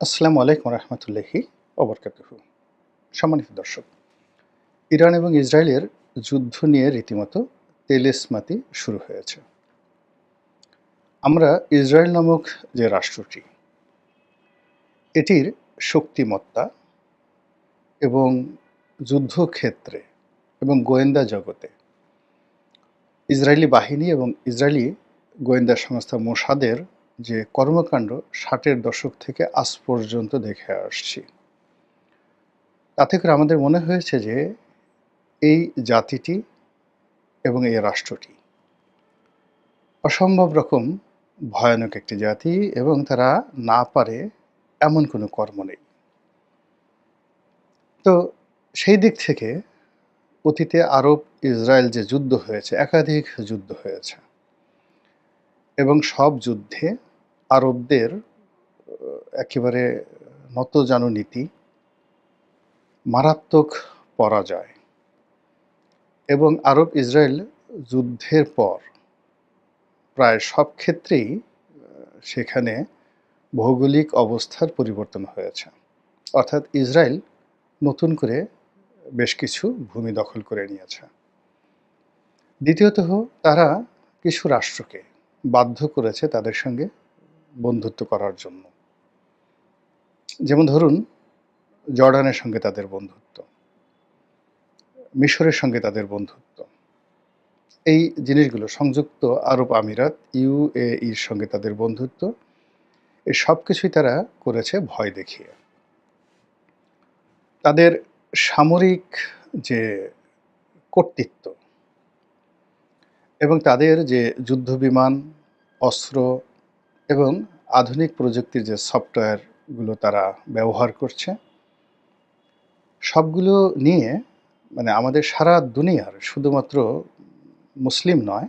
আসসালামু আলাইকুম রহমতুল্লাহি অবরকাতুহ সম্মানিত দর্শক, ইরান এবং ইসরায়েলের যুদ্ধ নিয়ে রীতিমতো তেলেসমাতি শুরু হয়েছে। আমরা ইসরায়েল নামক যে রাষ্ট্রটি, এটির শক্তিমত্তা এবং যুদ্ধক্ষেত্রে এবং গোয়েন্দা জগতে, ইসরায়েলি বাহিনী এবং ইসরায়েলি গোয়েন্দা সংস্থা মোসাদের যে কর্মকাণ্ড ষাটের দশক থেকে আজ পর্যন্ত দেখে আসছি। তাতে করে আমাদের মনে হয়েছে যে এই জাতিটি এবং এই রাষ্ট্রটি অসম্ভব রকম ভয়ানক একটি জাতি এবং তারা না পারে এমন কোনো কর্ম নেই। তো সেই দিক থেকে অতীতে আরব ইসরায়েল যে যুদ্ধ হয়েছে, একাধিক যুদ্ধ হয়েছে এবং সব যুদ্ধে আরবদের একেবারে নতজানু নীতি মারাত্মক পরাজয়। এবং আরব ইসরায়েল যুদ্ধের পর প্রায় সব ক্ষেত্রেই সেখানে ভৌগোলিক অবস্থার পরিবর্তন হয়েছে। অর্থাৎ ইসরায়েল নতুন করে বেশ কিছু ভূমি দখল করে নিয়েছে। দ্বিতীয়ত তারা কিছু রাষ্ট্রকে বাধ্য করেছে তাদের সঙ্গে বন্ধুত্ব করার জন্য। যেমন ধরুন, জর্ডানের সঙ্গে তাদের বন্ধুত্ব, মিশরের সঙ্গে তাদের বন্ধুত্ব। এই জিনিসগুলো সংযুক্ত আরব আমিরাত ইউএইর সঙ্গে তাদের বন্ধুত্ব এই সব কিছুই তারা করেছে ভয় দেখিয়ে। তাদের সামরিক যে কর্তৃত্ব এবং তাদের যে যুদ্ধ বিমান অস্ত্র এবং আধুনিক প্রযুক্তির যে সফটওয়্যারগুলো তারা ব্যবহার করছে, সবগুলো নিয়ে মানে আমাদের সারা দুনিয়ার শুধুমাত্র মুসলিম নয়,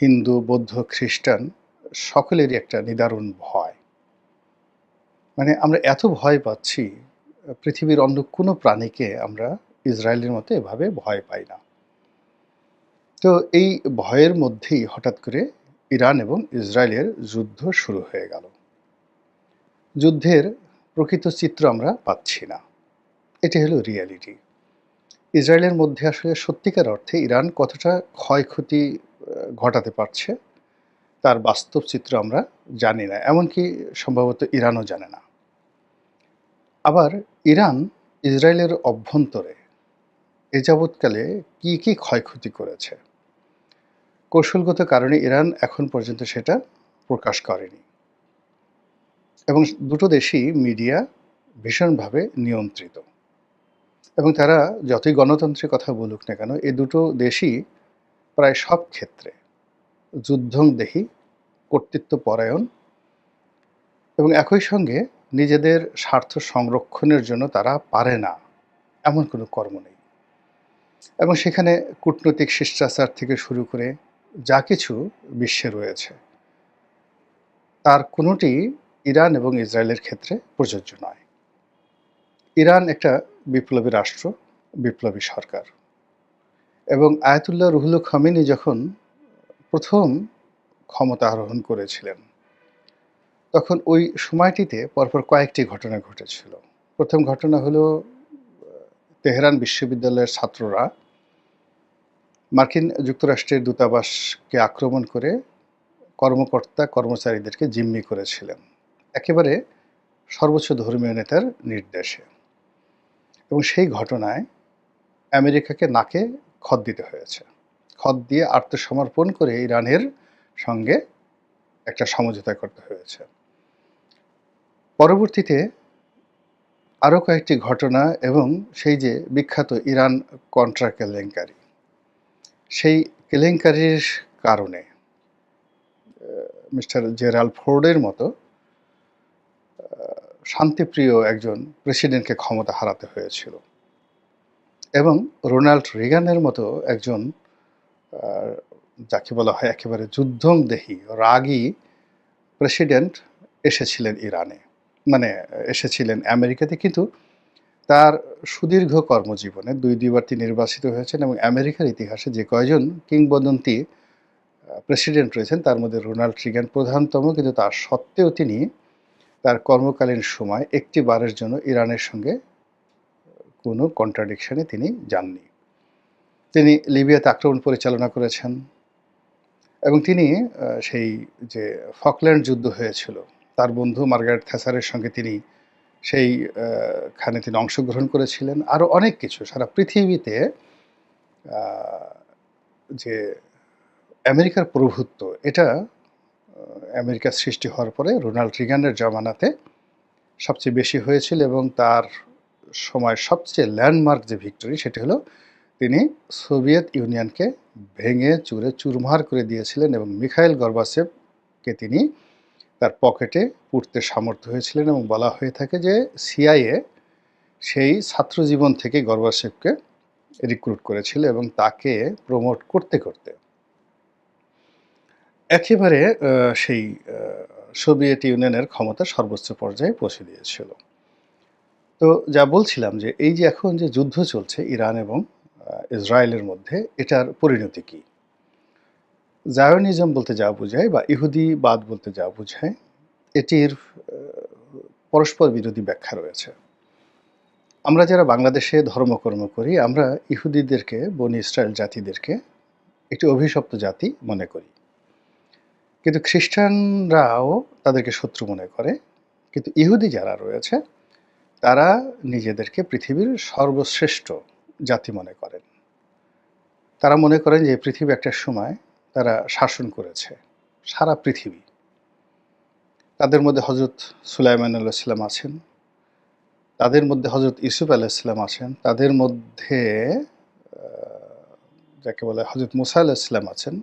হিন্দু, বৌদ্ধ, খ্রিস্টান সকলেরই একটা নিদারুণ ভয়। মানে আমরা এত ভয় পাচ্ছি, পৃথিবীর অন্য কোনো প্রাণীকে আমরা ইসরায়েলের মতো এভাবে ভয় পাই না। তো এই ভয়ের মধ্যেই হঠাৎ করে ইরান এবং ইসরায়েলের যুদ্ধ শুরু হয়ে গেল। যুদ্ধের প্রকৃত চিত্র আমরা পাচ্ছি না। এটি হলো রিয়ালিটি ইসরায়েলের মধ্যে আসলে সত্যিকার অর্থে ইরান কতটা ক্ষয়ক্ষতি ঘটাতে পারছে, তার বাস্তব চিত্র আমরা জানি না, এমনকি সম্ভবত ইরানও জানে না। আবার ইরান ইসরায়েলের অভ্যন্তরে এ যাবৎকালে কী কী ক্ষয়ক্ষতি করেছে? কৌশলগত কারণে ইরান এখন পর্যন্ত সেটা প্রকাশ করেনি। এবং দুটো দেশই মিডিয়া ভীষণভাবে নিয়ন্ত্রিত। এবং তারা যতই গণতন্ত্রের কথা বলুক না কেন এ দুটো দেশই প্রায় সব ক্ষেত্রে যুদ্ধংদেহী কর্তৃত্ব পরায়ণ এবং একই সঙ্গে নিজেদের স্বার্থ সংরক্ষণের জন্য তারা পারে না, এমন কোনো কর্ম নেই। এবং সেখানে কূটনৈতিক শিষ্টাচার থেকে শুরু করে যা কিছু বিশ্বে রয়েছে, তার কোনোটি ইরান এবং ইসরায়েলের ক্ষেত্রে প্রযোজ্য নয়। ইরান একটা বিপ্লবী রাষ্ট্র, বিপ্লবী সরকার। এবং আয়াতুল্লাহ রুহুল খামিনী যখন প্রথম ক্ষমতা আরোহণ করেছিলেন, তখন ওই সময়টিতে পরপর কয়েকটি ঘটনা ঘটেছিল। প্রথম ঘটনা হলো তেহরান বিশ্ববিদ্যালয়ের ছাত্ররা মার্কিন যুক্তরাষ্ট্রের দূতাবাসকে আক্রমণ করে কর্মকর্তা, কর্মচারীদেরকে জিম্মি করেছিলেন। একেবারে সর্বোচ্চ ধর্মীয় নেতার নির্দেশে। এবং সেই ঘটনায় আমেরিকাকে নাকে খত দিতে হয়েছে। খত দিয়ে আত্মসমর্পণ করে ইরানের সঙ্গে একটা সমঝোতা করতে হয়েছে। পরবর্তীতে আরও কয়েকটি ঘটনা এবং সেই যে বিখ্যাত ইরান কন্ট্রা কেলেঙ্কারি সেই কেলেঙ্কারির কারণে মিস্টার জেরাল ফোর্ডের মতো শান্তিপ্রিয় একজন প্রেসিডেন্টকে ক্ষমতা হারাতে হয়েছিল এবং রোনাল্ড রিগানের মতো একজন যাকে বলা হয় একেবারে যুদ্ধংদেহী রাগী প্রেসিডেন্ট এসেছিলেন ইরানে। মানে এসেছিলেন আমেরিকাতে, কিন্তু তার সুদীর্ঘ কর্মজীবনে দুই, দুইবার তিনি নির্বাচিত হয়েছেন এবং আমেরিকার ইতিহাসে যে কয়জন কিংবদন্তি প্রেসিডেন্ট রয়েছেন, তার মধ্যে রোনাল্ড রিগান প্রধানতম, কিন্তু তার সত্ত্বেও তিনি তার কর্মকালীন সময় একটি বারের জন্য ইরানের সঙ্গে কোনো কন্ট্রাডিকশনে তিনি যাননি। তিনি লিবিয়াতে আক্রমণ পরিচালনা করেছেন এবং তিনি সেই যে ফকল্যান্ড যুদ্ধ হয়েছিল, তার বন্ধু মার্গারেট থ্যাসারের সঙ্গে তিনি সেই খানে তিনি অংশগ্রহণ করেছিলেন। আরও অনেক কিছু, সারা পৃথিবীতে যে আমেরিকার প্রভুত্ব, এটা আমেরিকার সৃষ্টি হওয়ার পরে রোনাল্ড রিগানের জমানাতে সবচেয়ে বেশি হয়েছিল এবং তার সময় সবচেয়ে ল্যান্ডমার্ক যে ভিক্টরি, সেটি হলো তিনি সোভিয়েত ইউনিয়নকে ভেঙে, চুরে, চুরমার করে দিয়েছিলেন এবং মিখাইল গর্বাসেভকে তিনি তার পকেটে পুড়তে সামর্থ্য হয়েছিলেন এবং বলা হয়ে থাকে যে সিআইএ সেই ছাত্র জীবন থেকে গর্বাসেভকে রিক্রুট করেছিল এবং তাকে প্রমোট করতে করতে। একেবারে সেই সোভিয়েত ইউনিয়নের ক্ষমতা সর্বোচ্চ পর্যায়ে পৌঁছে দিয়েছিল। তো যা বলছিলাম যে এই যে এখন যে যুদ্ধ চলছে ইরান এবং ইসরায়েলের মধ্যে, এটার পরিণতি কি? জায়নিজম বলতে যা বোঝায় বা ইহুদিবাদ বলতে যা বোঝায়, এটির পরস্পর বিরোধী ব্যাখ্যা রয়েছে। আমরা যারা বাংলাদেশে ধর্মকর্ম করি, আমরা ইহুদিদেরকে, বনি ইসরায়েল জাতিদেরকে একটি অভিশপ্ত জাতি মনে করি। কিন্তু খ্রিস্টানরাও তাদেরকে শত্রু মনে করে। কিন্তু ইহুদি যারা রয়েছে, তারা নিজেদেরকে পৃথিবীর সর্বশ্রেষ্ঠ জাতি মনে করেন। তারা মনে করেন যে পৃথিবী একটা সময় তারা শাসন করেছে, সারা পৃথিবী। তাদের মধ্যে হজরত সুলাইমান আলাইসাল্লাম আছেন, তাদের মধ্যে হজরত ইউসুফ আলাইসাল্লাম আছেন, তাদের মধ্যে যাকে বলে হজরত মুসা আলাইসাল্লাম আছেন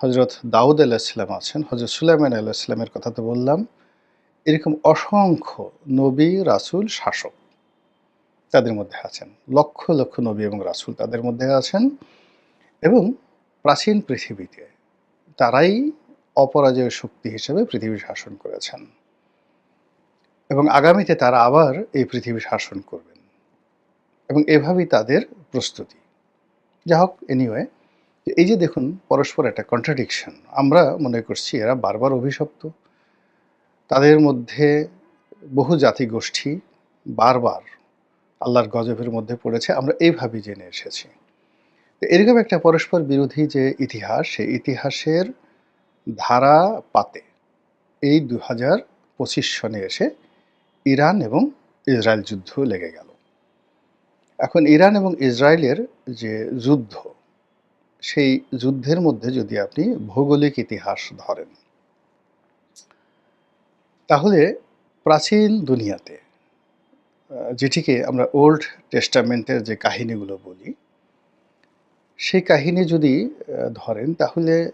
হজরত দাউদ আলাইসাল্লাম আছেন হজরত সুলাইমান আলাইসাল্লামের কথা তো বললাম, এরকম অসংখ্য নবী, রাসূল, শাসক তাদের মধ্যে আছেন। লক্ষ লক্ষ নবী এবং রাসূল তাদের মধ্যে আছেন এবং প্রাচীন পৃথিবীতে তারাই অপরাজয় শক্তি হিসেবে পৃথিবী শাসন করেছেন। এবং আগামীতে তারা আবার এই পৃথিবী শাসন করবেন। এবং এভাবেই তাদের প্রস্তুতি। যা হোক এনিওয়ে এই যে দেখুন, পরস্পর একটা কন্ট্রাডিকশন আমরা মনে করছি এরা বারবার অভিশপ্ত। তাদের মধ্যে বহু জাতি গোষ্ঠী বারবার আল্লাহর গজবের মধ্যে পড়েছে। আমরা এইভাবেই জেনে এসেছি। এরকম একটা পরস্পর বিরোধী যে ইতিহাস, সেই ইতিহাসের ধারা পাতে এই দু হাজার পঁচিশ সনে এসে ইরান এবং ইসরায়েল যুদ্ধ লেগে গেল। এখন ইরান এবং ইসরায়েলের যে যুদ্ধ, সেই যুদ্ধের মধ্যে যদি আপনি ভৌগোলিক ইতিহাস ধরেন, তাহলে প্রাচীন দুনিয়াতে যেটিকে আমরা ওল্ড টেস্টামেন্টের যে কাহিনীগুলো বলি সেই কাহিনী যদি ধরেন, তাহলে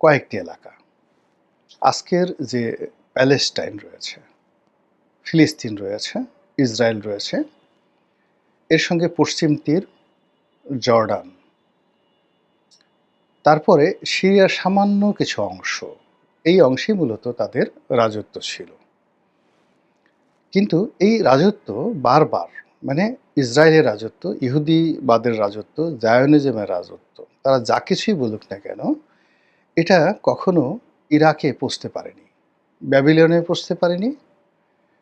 কয়েকটি এলাকা। আজকের যে প্যালেস্টাইন রয়েছে, ফিলিস্তিন রয়েছে, ইসরায়েল রয়েছে, এর সঙ্গে পশ্চিম তীর, জর্ডান। তারপরে সিরিয়ার সামান্য কিছু অংশ, এই অংশে মূলত তাদের রাজত্ব ছিল। কিন্তু এই রাজত্ব বারবার মানে ইসরায়েলের রাজত্ব, ইহুদিবাদের রাজত্ব, জায়নিজমের রাজত্ব, তারা যা কিছুই বলুক না কেন, এটা কখনো ইরাকে পৌঁছতে পারেনি ব্যাবিলিয়নে পৌঁছতে পারেনি,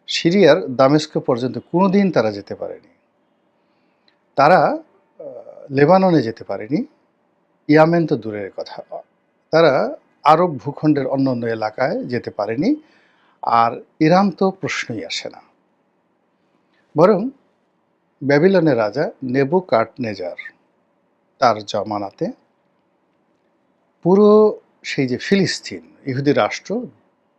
সিরিয়ার দামেস্ক পর্যন্ত কোনোদিন তারা যেতে পারেনি, তারা লেবাননে যেতে পারেনি, ইয়ামেন তো দূরের কথা, তারা আরব ভূখণ্ডের অন্য অন্য এলাকায় যেতে পারেনি, আর ইরান তো প্রশ্নই আসে না, বরং ব্যাবিলনের রাজা নেবু নেজার তার জমানাতে পুরো সেই যে ফিলিস্তিন, ইহুদি রাষ্ট্র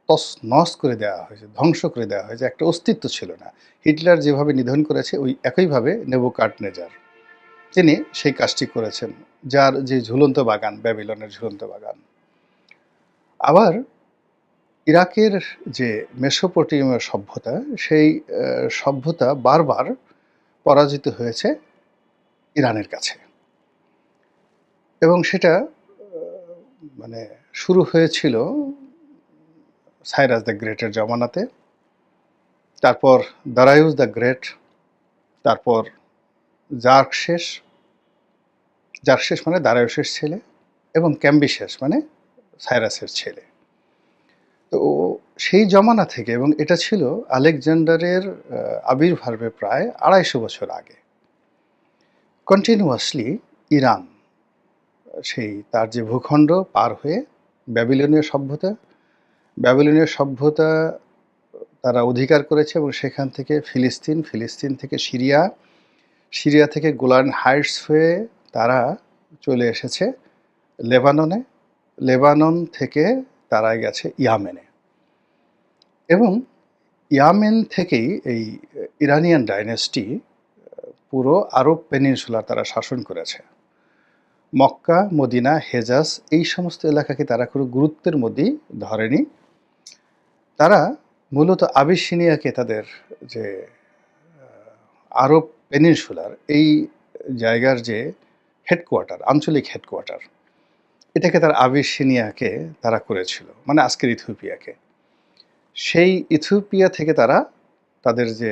তস নস করে দেওয়া হয়েছে, ধ্বংস করে দেওয়া হয়েছে, একটা অস্তিত্ব ছিল না। হিটলার যেভাবে নিধন করেছে, ওই একইভাবে নেবু নেজার তিনি সেই কাজটি করেছেন, যার যে ঝুলন্ত বাগান, ব্যাবিলনের ঝুলন্ত বাগান। আবার ইরাকের যে মেসোপটেমীয় সভ্যতা, সেই সভ্যতা বারবার পরাজিত হয়েছে ইরানের কাছে। এবং সেটা মানে শুরু হয়েছিল সাইরাস দ্য গ্রেটের জমানাতে, তারপর দারায়ুস দ্য গ্রেট, তারপর জার্কশেষ জার্কশেষ মানে দারায়ুসের ছেলে এবং ক্যাম্বিশেষ মানে সাইরাসের ছেলে। তো সেই জমানা থেকে, এবং এটা ছিল আলেকজান্ডারের আবির্ভাবে প্রায় আড়াইশো বছর আগে। কন্টিনিউয়াসলি ইরান, সেই তার যে ভূখণ্ড পার হয়ে ব্যাবিলনীয় সভ্যতা ব্যাবিলনীয় সভ্যতা তারা অধিকার করেছে, এবং সেখান থেকে ফিলিস্তিন ফিলিস্তিন থেকে সিরিয়া সিরিয়া থেকে গোলান হাইটস হয়ে তারা চলে এসেছে লেবাননে। লেবানন থেকে তারা গেছে ইয়ামেনে। এবং ইয়ামেন থেকেই এই ইরানিয়ান ডাইনেস্টি পুরো আরব পেনিনসুলা তারা শাসন করেছে। মক্কা, মদিনা, হেজাজ এই সমস্ত এলাকাকে তারা কোনো গুরুত্বের মধ্যেই ধরেনি। তারা মূলত আবিসিনিয়াকে তাদের যে আরব পেনিনসুলার এই জায়গার যে হেডকোয়ার্টার, আঞ্চলিক হেডকোয়ার্টার, এটাকে তার আবিসিনিয়াকে তারা করেছিল মানে আজকের ইথিওপিয়াকে। সেই ইথিওপিয়া থেকে তারা তাদের যে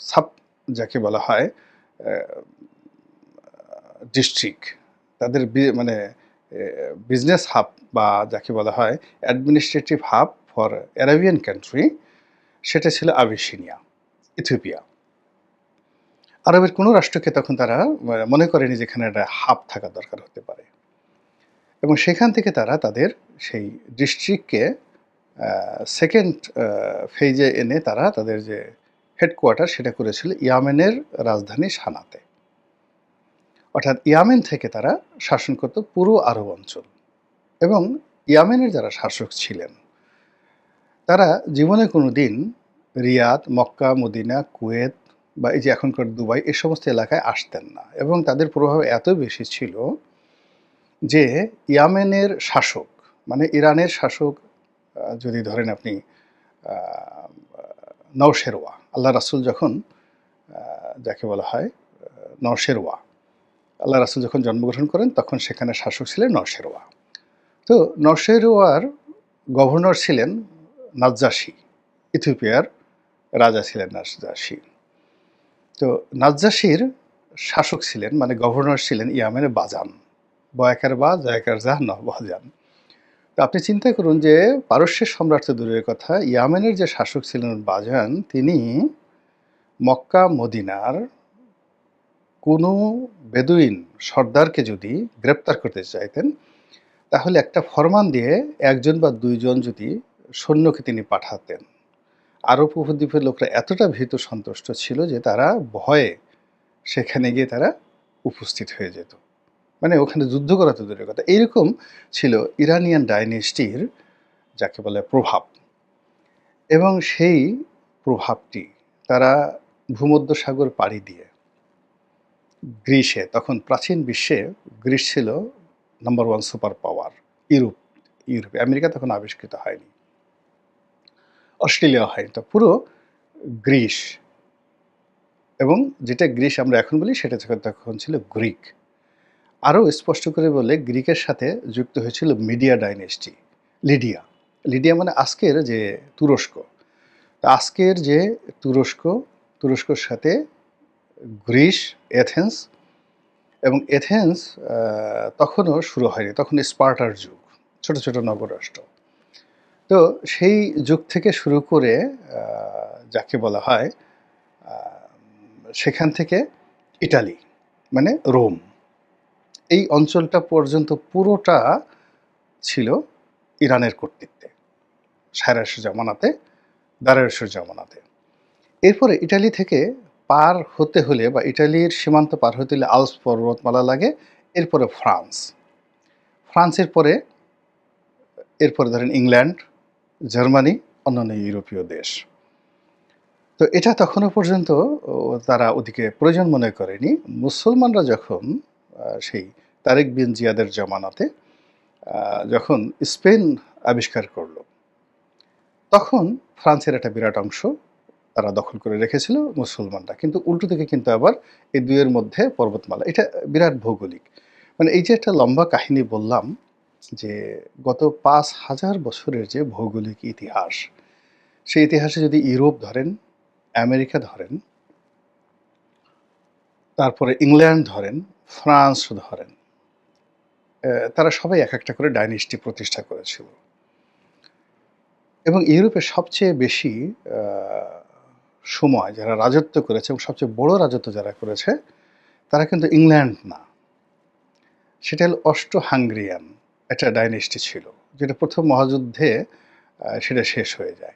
সাব, যাকে বলা হয় ডিস্ট্রিক্ট, তাদের মানে বিজনেস হাব বা যাকে বলা হয়, administrative hub for Arabian country, সেটা ছিল আবিসিনিয়া, ইথিওপিয়া। আরবের কোনো রাষ্ট্রকে তখন তারা, মনে করেনি যেখানে একটা হাব থাকা দরকার হতে পারে। এবং সেখান থেকে তারা তাদের সেই ডিস্ট্রিক্টকে সেকেন্ড ফেজে এনে তারা তাদের যে হেডকোয়ার্টার সেটা করেছিল ইয়ামেনের রাজধানী সানাতে। অর্থাৎ ইয়ামেন থেকে তারা শাসন করত পুরো আরব অঞ্চল এবং ইয়ামেনের যারা শাসক ছিলেন, তারা জীবনে কোনো দিন রিয়াদ, মক্কা, মদিনা, কুয়েত বা এই যে এখনকার দুবাই এই সমস্ত এলাকায় আসতেন না এবং তাদের প্রভাব এত বেশি ছিল যে ইয়ামেনের শাসক মানে ইরানের শাসক যদি ধরেন আপনি নওশেরওয়া, আল্লাহ রাসুল যখন যাকে বলা হয় নওশেরওয়া, আল্লাহ রাসুল যখন জন্মগ্রহণ করেন, তখন সেখানে শাসক ছিলেন নরশেরওয়া তো নরশেরওয়ার গভর্নর ছিলেন নাজ্জাসী, ইথিওপিয়ার রাজা ছিলেন নাজ্জাসী। তো নাজ্জাসীর শাসক ছিলেন মানে গভর্নর ছিলেন ইয়ামেনের বাজান। বয়াকার বা জয়াকার যা ন বাজান তো আপনি চিন্তা করুন যে পারস্যের সম্রাট দূরের কথা, ইয়ামেনের যে শাসক ছিলেন বাজান, তিনি মক্কা, মদিনার কোনো বেদুইন সর্দারকে যদি গ্রেপ্তার করতে চাইতেন, তাহলে একটা ফরমান দিয়ে একজন বা দুইজন যদি সৈন্যকে তিনি পাঠাতেন। আরব উপদ্বীপের লোকরা এতটা ভীত সন্তুষ্ট ছিল যে তারা ভয়ে সেখানে গিয়ে তারা উপস্থিত হয়ে যেত। মানে ওখানে যুদ্ধ করা তো দূরের কথা। এইরকম ছিল ইরানিয়ান ডাইনেস্টির যাকে বলে প্রভাব। এবং সেই প্রভাবটি তারা ভূমধ্যসাগর পাড়ি দিয়ে গ্রিসে তখন প্রাচীন বিশ্বে গ্রীস ছিল number one super power Europe, ইউরোপে। আমেরিকা তখন আবিষ্কৃত হয়নি। অস্ট্রেলিয়া হয়নি। তো পুরো গ্রীস এবং যেটা গ্রীস আমরা এখন বলি, সেটা তখন ছিল গ্রিক। আরও স্পষ্ট করে বলে গ্রিকের সাথে যুক্ত হয়েছিল মিডিয়া ডাইনেস্টি, লিডিয়া। লিডিয়া মানে আজকের যে তুরস্ক। আজকের যে তুরস্ক, তুরস্কর সাথে গ্রিস, এথেন্স এবং এথেন্স তখনও শুরু হয়নি, তখন স্পার্টার যুগ, ছোট ছোট নগরাষ্ট্র তো সেই যুগ থেকে শুরু করে যাকে বলা হয় সেখান থেকে ইটালি মানে রোম। এই অঞ্চলটা পর্যন্ত পুরোটা ছিল ইরানের কর্তৃত্বে সায়রাস জামানাতে দারায়স জামানাতে এরপরে ইটালি থেকে পার হতে হলে বা ইটালির সীমান্ত পার হতে হলে আলস পর্বতমালা লাগে, এরপরে ফ্রান্স। ফ্রান্সের পরে, এরপরে ধরেন ইংল্যান্ড, জার্মানি, অন্যান্য ইউরোপীয় দেশ। তো এটা তখনও পর্যন্ত তারা ওদিকে প্রয়োজন মনে করেনি। মুসলমানরা যখন সেই তারেক বিন জিয়াদের জমানাতে যখন স্পেন আবিষ্কার করল, তখন ফ্রান্সের একটা বিরাট অংশ তারা দখল করে রেখেছিল মুসলমানরা। কিন্তু উল্টো দিকে কিন্তু আবার এই দুইয়ের মধ্যে পর্বতমালা, এটা বিরাট ভৌগোলিক। মানে এই যে একটা লম্বা কাহিনী বললাম যে গত পাঁচ হাজার বছরের যে ভৌগোলিক ইতিহাস, সেই ইতিহাসে যদি ইউরোপ ধরেন, আমেরিকা ধরেন, তারপরে ইংল্যান্ড ধরেন ফ্রান্স ধরেন তারা সবাই এক একটা করে ডাইনেস্টি প্রতিষ্ঠা করেছিল এবং ইউরোপে সবচেয়ে বেশি সময় যারা রাজত্ব করেছে এবং সবচেয়ে বড় রাজত্ব যারা করেছে, তারা কিন্তু ইংল্যান্ড না। সেটা হল অস্ট্রো-হাঙ্গেরিয়ান একটা ডাইনেস্টি ছিল। যেটা প্রথম মহাযুদ্ধে সেটা শেষ হয়ে যায়।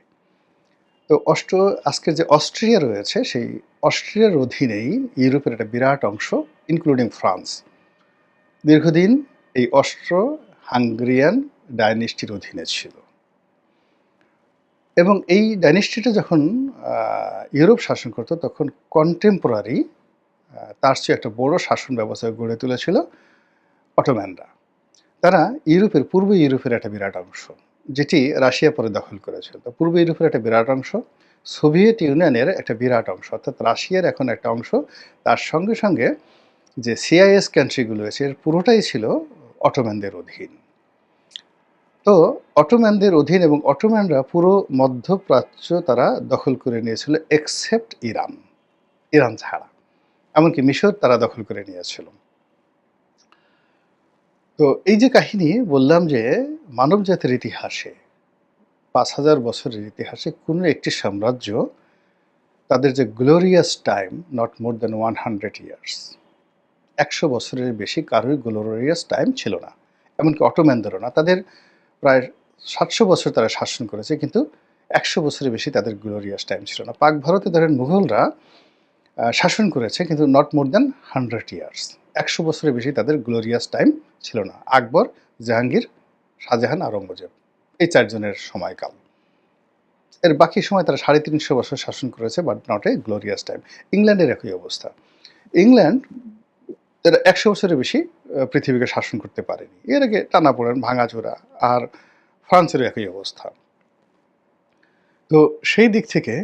তো অস্ট্রো আজকের যে অস্ট্রিয়া রয়েছে, সেই অস্ট্রিয়ার অধীনেই ইউরোপের একটা বিরাট অংশ ইনক্লুডিং ফ্রান্স। দীর্ঘদিন এই অস্ট্রো-হাঙ্গেরিয়ান ডাইনেস্টির অধীনে ছিল। এবং এই ডাইনেস্টিটা যখন ইউরোপ শাসন করত, তখন কন্টেম্পোরারি তার চেয়ে একটা বড় শাসন ব্যবস্থা গড়ে তুলেছিল অটোম্যানরা। তারা ইউরোপের পূর্ব ইউরোপের একটা বিরাট অংশ, যেটি রাশিয়া পরে দখল করেছিল। তো পূর্ব ইউরোপের একটা বিরাট অংশ, সোভিয়েত ইউনিয়নের একটা বিরাট অংশ, অর্থাৎ রাশিয়ার এখন একটা অংশ। তার সঙ্গে, সঙ্গে যে সিআইএস কান্ট্রিগুলো আছে, এর পুরোটাই ছিল অটোম্যানদের অধীন। তো অটোম্যানদের অধীন এবং অটোম্যানরা পুরো মধ্যপ্রাচ্য তারা দখল করে নিয়েছিল এক্সেপ্ট ইরান। ইরান ছাড়া। এমনকি মিশর তারা দখল করে নিয়েছিল। তো এই যে কাহিনী বললাম যে মানবজাতির ইতিহাসে ৫,০০০ বছরের ইতিহাসে কোনো একটি সাম্রাজ্য তাদের যে glorious time not more than 100 years ১০০ বছরের বেশি কারোই গ্লোরিয়াস টাইম ছিল না। এমনকি অটোম্যানদেরও না। তাদের প্রায় ৭০০ বছর তারা শাসন করেছে কিন্তু ১০০ বছরের বেশি তাদের গ্লোরিয়াস টাইম ছিল না। পাক ভারতে ধরেন মুঘলরা শাসন করেছে কিন্তু নট মোর দ্যান 100 ইয়ার্স ১০০ বছরের বেশি তাদের গ্লোরিয়াস টাইম ছিল না। আকবর, জাহাঙ্গীর, শাহজাহান, আরঙ্গজেব এই চারজনের সময়কাল। এর বাকি সময় তারা ৩৫০ বছর শাসন করেছে but not a glorious time. ইংল্যান্ডের একই অবস্থা। ইংল্যান্ড এরা ১০০ বছরের বেশি পৃথিবীকে শাসন করতে পারেনি। এর আগে টানাপোড়েন, ভাঙাচোরা আর ফ্রান্সেরও একই অবস্থা। তো সেই দিক থেকে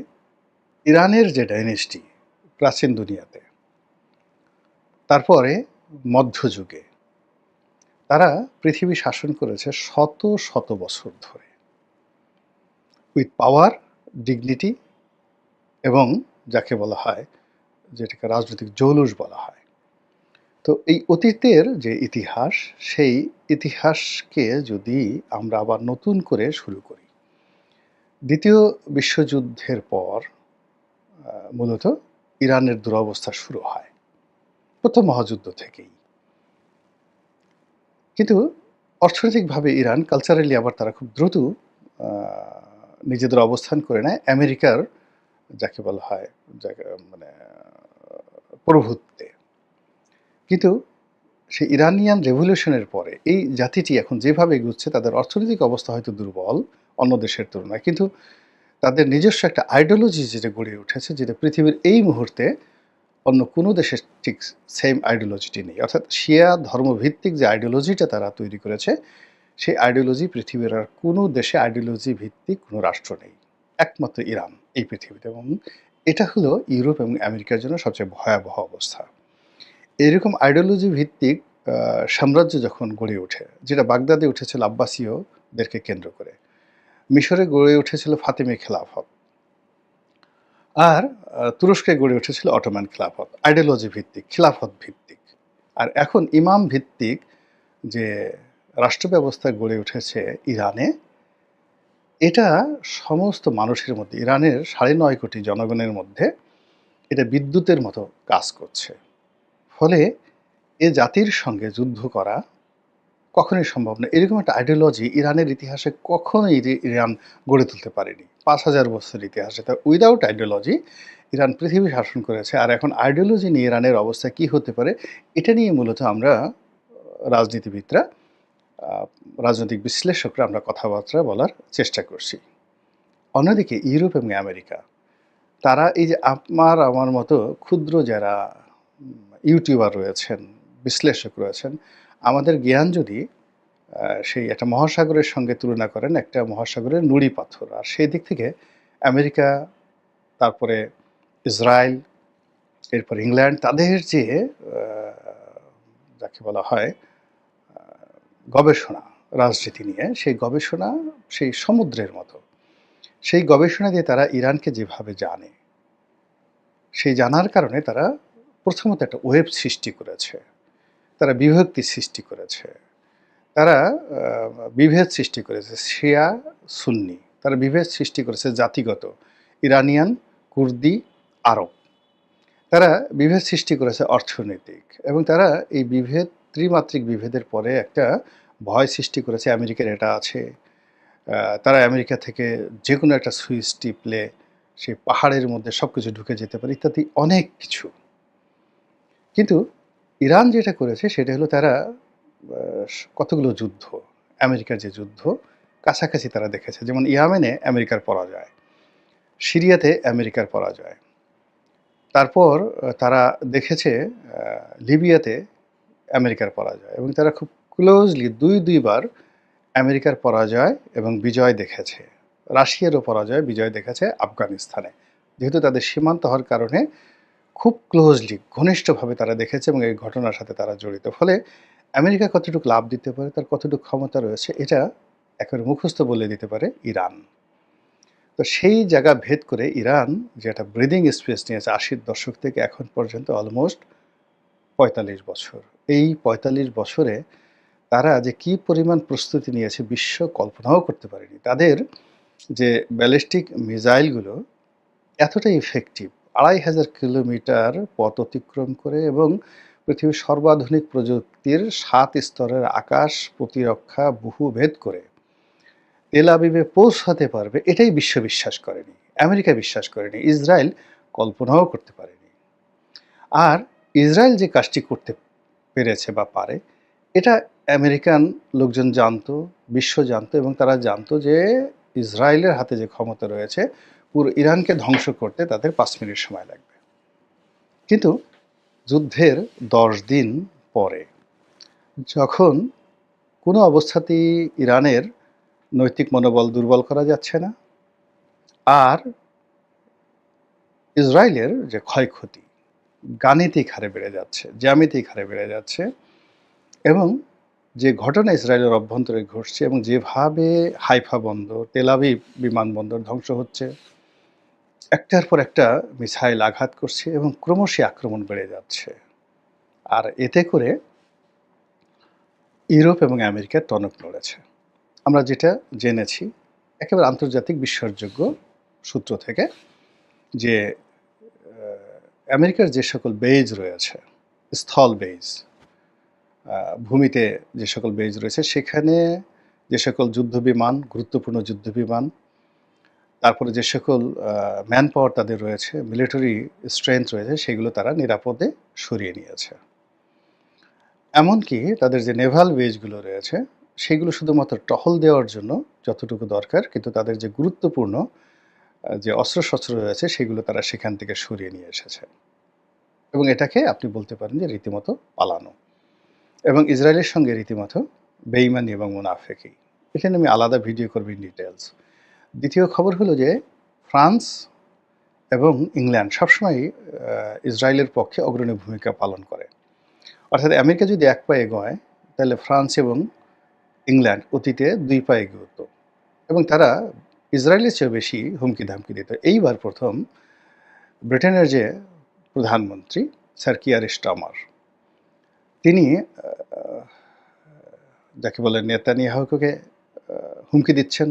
ইরানের যে ডাইনেস্টি প্রাচীন দুনিয়াতে তারপরে মধ্যযুগে তারা পৃথিবী শাসন করেছে শত, শত বছর ধরে। উইথ পাওয়ার, ডিগনিটি এবং যাকে বলা হয় যেটাকে রাজনৈতিক জৌলুস বলা হয়। তো এই অতীতের যে ইতিহাস, সেই ইতিহাসকে যদি আমরা আবার নতুন করে শুরু করি। দ্বিতীয় বিশ্বযুদ্ধের পর মূলত ইরানের দুরবস্থা শুরু হয়। প্রথম মহাযুদ্ধ থেকেই। কিন্তু অর্থনৈতিকভাবে ইরান কালচারালি আবার তারা খুব দ্রুত নিজেদের অবস্থান করে নেয় আমেরিকার যাকে বলা হয় যাকে মানে প্রভুত্বে। কিন্তু সেই ইরানিয়ান রেভলিউশনের পরে এই জাতিটি এখন যেভাবে এগুচ্ছে তাদের অর্থনৈতিক অবস্থা হয়তো দুর্বল অন্য দেশের তুলনায়। কিন্তু তাদের নিজস্ব একটা আইডিওলজি যেটা গড়ে উঠেছে যেটা পৃথিবীর এই মুহূর্তে অন্য কোনো দেশের ঠিক সেম আইডিওলজিটি নেই। অর্থাৎ শিয়া ধর্মভিত্তিক যে আইডিওলজিটা তারা তৈরি করেছে, সেই আইডিওলজি পৃথিবীর আর কোনো দেশে আইডিওলজি ভিত্তিক কোনো রাষ্ট্র নেই। একমাত্র ইরান এই পৃথিবীতে এবং এটা হলো ইউরোপ এবং আমেরিকার জন্য সবচেয়ে ভয়াবহ অবস্থা। এরকম আইডিওলজি ভিত্তিক সাম্রাজ্য যখন গড়ে ওঠে, যেটা বাগদাদে উঠেছিল আব্বাসীয়দেরকে কেন্দ্র করে। মিশরে গড়ে উঠেছিল ফাতেমি খেলাফত। আর তুরস্কে গড়ে উঠেছিল অটোমান খেলাফত। আইডিওলজি ভিত্তিক, খিলাফত ভিত্তিক। আর এখন ইমাম ভিত্তিক যে রাষ্ট্র ব্যবস্থা গড়ে উঠেছে ইরানে, এটা সমস্ত মানুষের মধ্যে ইরানের ৯.৫ কোটি জনগণের মধ্যে এটা বিদ্যুতের মতো কাজ করছে। ফলে এ জাতির সঙ্গে যুদ্ধ করা কখনোই সম্ভব না। এরকম একটা আইডিওলজি ইরানের ইতিহাসে কখনোই ইরান গড়ে তুলতে পারেনি। ৫,০০০ বছরের ইতিহাসে। তা উইদাউট আইডিওলজি ইরান পৃথিবী শাসন করেছে। আর এখন আইডিওলজি নিয়ে ইরানের অবস্থা কী হতে পারে, এটা নিয়ে মূলত আমরা রাজনীতিবিদরা, রাজনৈতিক বিশ্লেষকরা আমরা কথাবার্তা বলার চেষ্টা করছি। অন্যদিকে ইউরোপ এবং আমেরিকা, তারা এই যে আপনার আমার মতো ক্ষুদ্র যারা ইউটিউবার রয়েছেন, বিশ্লেষক রয়েছেন, আমাদের জ্ঞান যদি সেই একটা মহাসাগরের সঙ্গে তুলনা করেন, একটা মহাসাগরের নুড়ি পাথর। আর সেই দিক থেকে আমেরিকা, তারপরে ইসরায়েল, এরপর ইংল্যান্ড তাদের যে যাকে বলা হয় গবেষণা রাজনীতি নিয়ে, সেই গবেষণা সেই সমুদ্রের মতো। সেই গবেষণা দিয়ে তারা ইরানকে যেভাবে জানে, সেই জানার কারণে তারা প্রথমত একটা ওয়েব সৃষ্টি করেছে। তারা বিভক্তি সৃষ্টি করেছে। তারা বিভেদ সৃষ্টি করেছে শিয়া, সুন্নি তারা বিভেদ সৃষ্টি করেছে জাতিগত ইরানিয়ান কুর্দি আরব তারা বিভেদ সৃষ্টি করেছে অর্থনৈতিক এবং তারা এই বিভেদ ত্রিমাত্রিক বিভেদের পরে একটা ভয় সৃষ্টি করেছে আমেরিকার এটা আছে তারা আমেরিকা থেকে যে কোনো একটা সুইচ টিপলে সেই পাহাড়ের মধ্যে সব কিছু ঢুকে যেতে পারে ইত্যাদি অনেক কিছু কিন্তু ইরান যেটা করেছে সেটা হলো তারা কতগুলো যুদ্ধ, আমেরিকার যে যুদ্ধ কাছাকাছি তারা দেখেছে। যেমন ইয়ামেনে আমেরিকার পরাজয়, সিরিয়াতে আমেরিকার পরাজয়। তারপর তারা দেখেছে লিবিয়াতে আমেরিকার পরাজয় এবং তারা খুব ক্লোজলি দুই, দুইবার আমেরিকার পরাজয় এবং বিজয় দেখেছে। রাশিয়ারও পরাজয়, বিজয় দেখেছে আফগানিস্তানে। যেহেতু তাদের সীমান্ত হওয়ার কারণে খুব ক্লোজলি ঘনিষ্ঠভাবে তারা দেখেছে এবং এই ঘটনার সাথে তারা জড়িত। ফলে আমেরিকা কতটুকু লাভ দিতে পারে, তার কতটুকু ক্ষমতা রয়েছে, এটা একেবারে মুখস্থ বলে দিতে পারে ইরান। তো সেই জায়গা ভেদ করে ইরান যেটা ব্রিদিং স্পেস নিয়েছে আশির দশক থেকে এখন পর্যন্ত অলমোস্ট পঁয়তাল্লিশ বছর। এই পঁয়তাল্লিশ বছরে তারা যে কি পরিমাণ প্রস্তুতি নিয়েছে বিশ্ব কল্পনাও করতে পারেনি। তাদের যে ব্যালিস্টিক মিসাইলগুলো এতটাই ইফেক্টিভ আড়াই হাজার কিলোমিটার পথ অতিক্রম করে এবং পৃথিবীর সর্বাধুনিক প্রযুক্তির সাত স্তরের আকাশ প্রতিরক্ষা বহু ভেদ করে। তেল আবিবে পৌঁছাতে পারবে, এটাই বিশ্ব বিশ্বাস করেনি, আমেরিকা বিশ্বাস করেনি, ইসরায়েল কল্পনাও করতে পারেনি। আর ইসরায়েল যে কাজটি করতে পেরেছে বা পারে, এটা আমেরিকান লোকজন জানতো, বিশ্ব জানতো এবং তারা জানতো যে ইসরায়েলের হাতে যে ক্ষমতা রয়েছে পুরো ইরানকে ধ্বংস করতে তাদের পাঁচ মিনিট সময় লাগবে। কিন্তু যুদ্ধের দশ দিন পরে, যখন কোনো অবস্থাতেই ইরানের নৈতিক মনোবল দুর্বল করা যাচ্ছে না, আর ইসরায়েলের যে ক্ষয়ক্ষতি, গাণিতিক হারে বেড়ে যাচ্ছে, জ্যামিতিক হারে বেড়ে যাচ্ছে, এবং যে ঘটনা ইসরায়েলের অভ্যন্তরে ঘটছে এবং যেভাবে হাইফা বন্দর তেলাবি বিমানবন্দর ধ্বংস হচ্ছে একটার পর একটা মিসাইল আঘাত করছে এবং ক্রমশই আক্রমণ বেড়ে যাচ্ছে। আর এতে করে ইউরোপ এবং আমেরিকার টনক নড়েছে। আমরা যেটা জেনেছি, একেবারে আন্তর্জাতিক বিশ্বাসযোগ্য সূত্র থেকে যে আমেরিকার যে সকল বেজ রয়েছে, স্থল বেজ ভূমিতে যে সকল বেজ রয়েছে, সেখানে যে সকল যুদ্ধ বিমান গুরুত্বপূর্ণ যুদ্ধ বিমান তারপরে যে সকল ম্যান পাওয়ার তাদের রয়েছে মিলিটারি স্ট্রেংথ রয়েছে, সেগুলো তারা নিরাপদে সরিয়ে নিয়েছে। এমনকি তাদের যে নেভাল বেজগুলো রয়েছে, সেগুলো শুধুমাত্র টহল দেওয়ার জন্য যতটুকু দরকার, কিন্তু তাদের যে গুরুত্বপূর্ণ যে অস্ত্রশস্ত্র রয়েছে, সেগুলো তারা সেখান থেকে সরিয়ে নিয়ে এসেছে। এবং এটাকে আপনি বলতে পারেন যে রীতিমতো পালানো। এবং ইসরায়েলের সঙ্গে রীতিমতো বেইমানি এবং মুনাফেকি। এখানে আমি আলাদা ভিডিও করবি ডিটেলস দ্বিতীয় খবর হলো যে ফ্রান্স এবং ইংল্যান্ড সবসময় ইসরায়েলের পক্ষে অগ্রণী ভূমিকা পালন করে। অর্থাৎ আমেরিকা যদি এক পায়ে এগোয়, তাহলে ফ্রান্স এবং ইংল্যান্ড অতীতে দুই পায়ে এগোতো এবং তারা ইসরায়েলের চেয়েও বেশি হুমকি ধামকি দিত। এইবার প্রথম ব্রিটেনের যে প্রধানমন্ত্রী, স্যার কিয়ার স্টামার, তিনি যাকে বলে নেতানিয়াহুকে হুমকি দিচ্ছেন।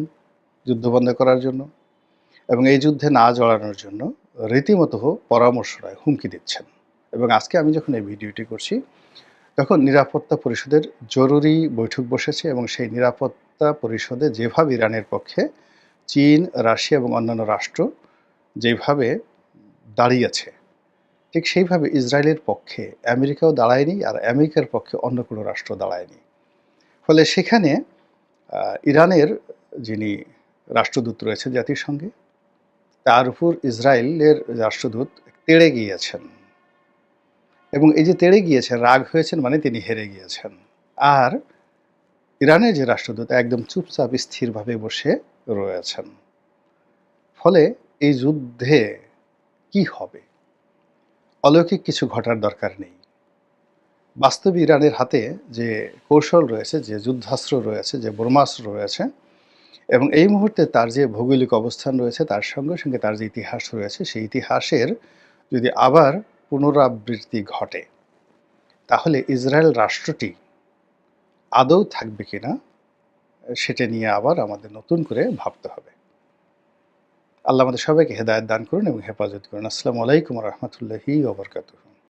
যুদ্ধ বন্ধ করার জন্য এবং এই যুদ্ধে না জড়ানোর জন্য রীতিমতো পরামর্শ নয়, হুমকি দিচ্ছেন। এবং আজকে আমি যখন এই ভিডিওটি করছি, তখন নিরাপত্তা পরিষদের জরুরি বৈঠক বসেছে এবং সেই নিরাপত্তা পরিষদে যেভাবে ইরানের পক্ষে চীন, রাশিয়া এবং অন্যান্য রাষ্ট্র যেভাবে দাঁড়িয়েছে ঠিক সেইভাবে ইসরায়েলের পক্ষে আমেরিকাও দাঁড়ায়নি আর আমেরিকার পক্ষে অন্য কোনো রাষ্ট্র দাঁড়ায়নি। ফলে সেখানে ইরানের যিনি রাষ্ট্রদূত রয়েছে জাতিসংঘে তার উপর ইসরায়েলের রাষ্ট্রদূত তেড়ে গিয়েছেন। এবং এই যে তেড়ে গিয়েছেন, রাগ হয়েছেন মানে তিনি হেরে গিয়েছেন। আর ইরানের যে রাষ্ট্রদূত একদম চুপচাপ স্থিরভাবে বসে রয়েছেন। ফলে এই যুদ্ধে কি হবে? অলৌকিক কিছু ঘটার দরকার নেই। বাস্তবে ইরানের হাতে যে কৌশল রয়েছে, যে যুদ্ধাস্ত্র রয়েছে, যে ব্রহ্মাস্ত্র রয়েছে এবং এই মুহূর্তে তার যে ভৌগোলিক অবস্থান রয়েছে, তার সঙ্গে সঙ্গে তার যে ইতিহাস রয়েছে, সেই ইতিহাসের যদি আবার পুনরাবৃত্তি ঘটে, তাহলে ইসরায়েল রাষ্ট্রটি আদৌ থাকবে কিনা, সেটা নিয়ে আবার আমাদের নতুন করে ভাবতে হবে। আল্লাহ আমাদের সবাইকে হেদায়ত দান করুন এবং হেফাজত করুন। আসসালামু আলাইকুম রহমতুল্লাহি ওবরকাতুহ